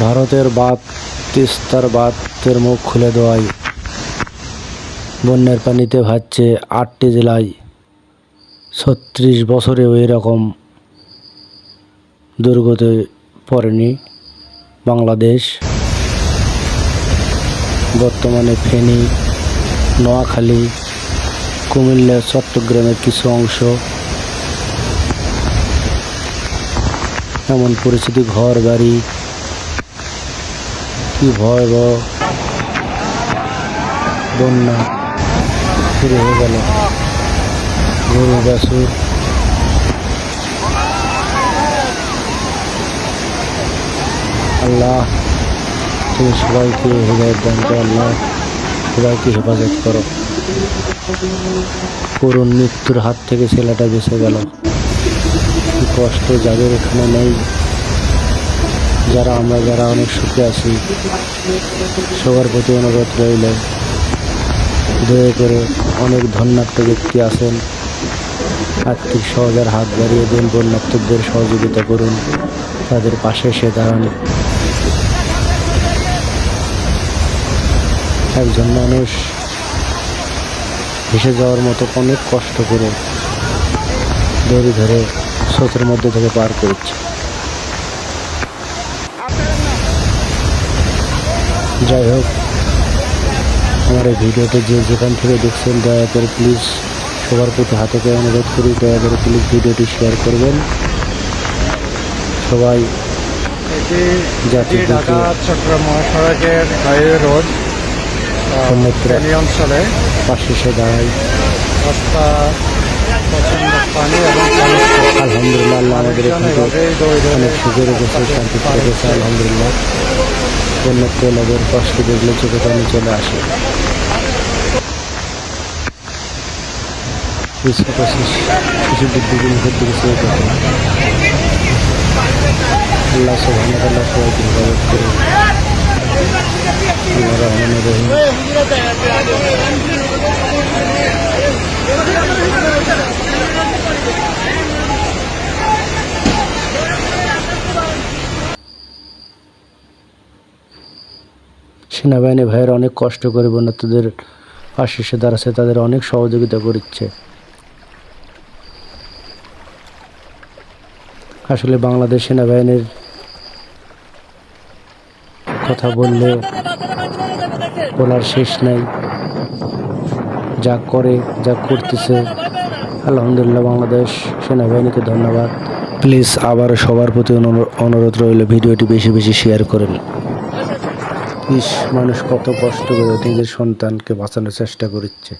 ভারতের বাঁধ তিস্তার বাঁধের মুখ খুলে দেওয়ায় বন্যার পানিতে ভাসছে আটটি জেলায়। ছত্রিশ বছরেও এরকম দুর্গতে পড়েনি বাংলাদেশ। বর্তমানে ফেনী, নোয়াখালী, কুমিল্লা, চট্টগ্রামের কিছু অংশ। এমন পরিস্থিতি, ঘর, বাড়ি কি ভয়াবহ বন্যা শুরু হয়ে গেল। গরু, বাছুর। আল্লাহ, তুমি সবাইকে হৃদয় দান করো, আল্লাহ, সবাইকে হেফাজত করো। করুণ মৃত্যুর হাত থেকে ছেলেটা বেঁচে গেল। কষ্ট যাদের এখানে নেই। যারা আমরা, যারা অনেক সুখে আছি, সবার প্রতি অনুরোধ রইল, দয়া করে অনেক ধন্যাত্ম ব্যক্তি আছেন। আর্থিক সহজার হাত বাড়িয়ে দিন বন্যাত্মদের সহযোগিতা করুন, তাদের পাশে এসে দাঁড়ান। একজন মানুষ ভেসে যাওয়ার মতো অনেক কষ্ট করে দড়ি ধরে স্রোতের মধ্যে থেকে পার করছে। যাই হোক আমার এই ভিডিওটি যে যেখান থেকে দেখছেন দয়া করে প্লিজ সবার প্রতি হাতে করে অনুরোধ করি দয়া করে প্লিজ ভিডিওটি শেয়ার করবেন। সবাই ঢাকা চট্টগ্রাম মহাসড়কের হাইওয়ে রোড অঞ্চলে। পাশে দাঁড়াই রাস্তা পানি এবং। আলহামদুলিল্লাহ, আমাদের অনেক সুখে রেখেছে শান্তিতে রেখেছে আলহামদুলিল্লাহ। অন্যত্র নগর কষ্ট দেখলে চোখে পানি চলে আসে। কিছু দিকে চেয়ে থাকে আল্লাহ সোহান আল্লাহ সেনাবাহিনী ভাইয়ের অনেক কষ্ট করে বন্যার্থীদের পাশে এসে দাঁড়াচ্ছে, তাদের অনেক সহযোগিতা করছে। আসলে বাংলাদেশ সেনাবাহিনীর কথা বললে বলার শেষ নাই। যা করে, যা করতেছে, আলহামদুলিল্লাহ বাংলাদেশ সেনাবাহিনীকে ধন্যবাদ। প্লিজ আবার সবার প্রতি অনুরো- অনুরোধ রইল, ভিডিওটি বেশি বেশি শেয়ার করেন। ইস মানুষ কত কষ্ট করে নিজের সন্তানকে বাঁচানোর চেষ্টা করছে